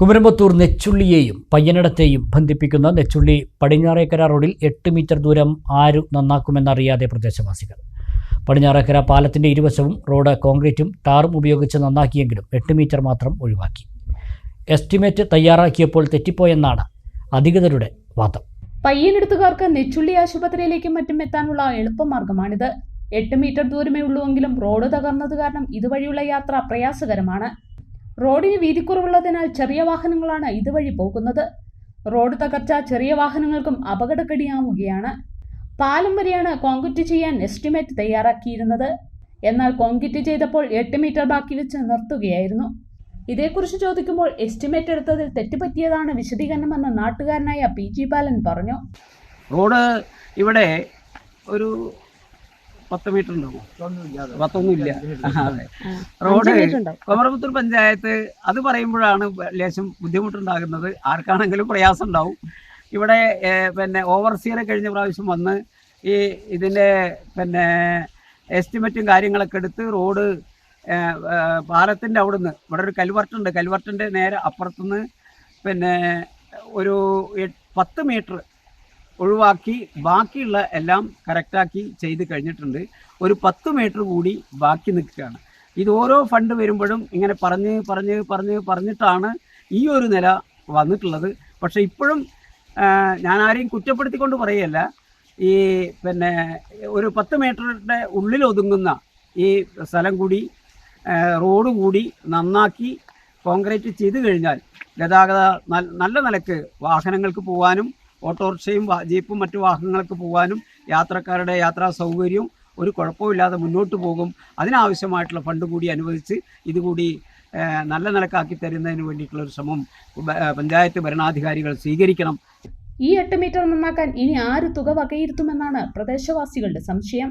കുമരമ്പത്തൂർ നെച്ചുള്ളിയെയും പയ്യനടത്തെയും ബന്ധിപ്പിക്കുന്ന നെച്ചുള്ളി പടിഞ്ഞാറേക്കര റോഡിൽ എട്ട് മീറ്റർ ദൂരം ആര് നന്നാക്കുമെന്നറിയാതെ പ്രദേശവാസികൾ. പടിഞ്ഞാറേക്കര പാലത്തിന്റെ ഇരുവശവും റോഡ് കോൺക്രീറ്റും ടാറും ഉപയോഗിച്ച് നന്നാക്കിയെങ്കിലും എട്ട് മീറ്റർ മാത്രം ഒഴിവാക്കി. എസ്റ്റിമേറ്റ് തയ്യാറാക്കിയപ്പോൾ തെറ്റിപ്പോയെന്നാണ് അധികൃതരുടെ വാദം. പയ്യനെടുത്തുകാർക്ക് നെച്ചുള്ളി ആശുപത്രിയിലേക്കും മറ്റും എത്താനുള്ള എളുപ്പമാർഗമാണിത്. എട്ട് മീറ്റർ ദൂരമേ ഉള്ളൂവെങ്കിലും റോഡ് തകർന്നത് കാരണം ഇതുവഴിയുള്ള യാത്ര പ്രയാസകരമാണ്. റോഡിന് വീതിക്കുറവുള്ളതിനാൽ ചെറിയ വാഹനങ്ങളാണ് ഇതുവഴി പോകുന്നത്. റോഡ് തകർച്ച ചെറിയ വാഹനങ്ങൾക്കും അപകടക്കടിയാവുകയാണ് പാലം വരെയാണ് കോൺക്രീറ്റ് ചെയ്യാൻ എസ്റ്റിമേറ്റ് തയ്യാറാക്കിയിരുന്നത്. എന്നാൽ കോൺക്രീറ്റ് ചെയ്തപ്പോൾ എട്ട് മീറ്റർ ബാക്കി വെച്ച് നിർത്തുകയായിരുന്നു. ഇതേക്കുറിച്ച് ചോദിക്കുമ്പോൾ എസ്റ്റിമേറ്റ് എടുത്തതിൽ തെറ്റുപറ്റിയതാണ് വിശദീകരണമെന്ന് നാട്ടുകാരനായ പി ജി ബാലൻ പറഞ്ഞു. റോഡ് ഇവിടെ ഒരു പത്ത് മീറ്റർ ഉണ്ടാവും. പത്തൊന്നും ഇല്ല അതെ. റോഡ് കോമരപുത്തൂർ പഞ്ചായത്ത് അത് പറയുമ്പോഴാണ് ലേശം ബുദ്ധിമുട്ടുണ്ടാകുന്നത്. ആർക്കാണെങ്കിലും പ്രയാസം ഉണ്ടാവും ഇവിടെ പിന്നെ ഓവർസിയറെ കഴിഞ്ഞ പ്രാവശ്യം വന്ന് ഈ ഇതിന്റെ പിന്നെ എസ്റ്റിമേറ്റും കാര്യങ്ങളൊക്കെ എടുത്ത് റോഡ് പാലത്തിന്റെ അവിടുന്ന് ഇവിടെ ഒരു കൽവർട്ടുണ്ട് കൽവർട്ടിന്റെ നേരെ അപ്പുറത്തുനിന്ന് പിന്നെ ഒരു പത്ത് മീറ്റർ ഒഴിവാക്കി ബാക്കിയുള്ള എല്ലാം കറക്റ്റാക്കി ചെയ്ത് കഴിഞ്ഞിട്ടുണ്ട്. ഒരു പത്ത് മീറ്റർ കൂടി ബാക്കി നിൽക്കുകയാണ്. ഇത് ഓരോ ഫണ്ട് വരുമ്പോഴും ഇങ്ങനെ പറഞ്ഞ് പറഞ്ഞ് പറഞ്ഞ് പറഞ്ഞിട്ടാണ് ഈ ഒരു നില വന്നിട്ടുള്ളത്. പക്ഷേ ഇപ്പോഴും ഞാൻ ആരെയും കുറ്റപ്പെടുത്തിക്കൊണ്ട് പറയല്ല ഈ പിന്നെ ഒരു പത്ത് മീറ്ററിന്റെ ഉള്ളിൽ ഒതുങ്ങുന്ന ഈ സ്ഥലം കൂടി റോഡ് കൂടി നന്നാക്കി കോൺക്രീറ്റ് ചെയ്ത് കഴിഞ്ഞാൽ ഗതാഗത നല്ല നിലയ്ക്ക് വാഹനങ്ങൾക്ക് പോകാനും ഓട്ടോറിക്ഷയും ജീപ്പും മറ്റു വാഹനങ്ങൾക്ക് പോകാനും യാത്രക്കാരുടെ യാത്രാ സൗകര്യവും ഒരു കുഴപ്പമില്ലാതെ മുന്നോട്ട് പോകും. അതിനാവശ്യമായിട്ടുള്ള ഫണ്ട് കൂടി അനുവദിച്ച് ഇതുകൂടി നല്ല നിലക്കാക്കി തരുന്നതിന് വേണ്ടിയിട്ടുള്ള ഒരു ശ്രമം പഞ്ചായത്ത് ഭരണാധികാരികൾ സ്വീകരിക്കണം. ഈ എട്ട് മീറ്റർ നന്നാക്കാൻ ഇനി ആര് തുക വകയിരുത്തുമെന്നാണ് പ്രദേശവാസികളുടെ സംശയം.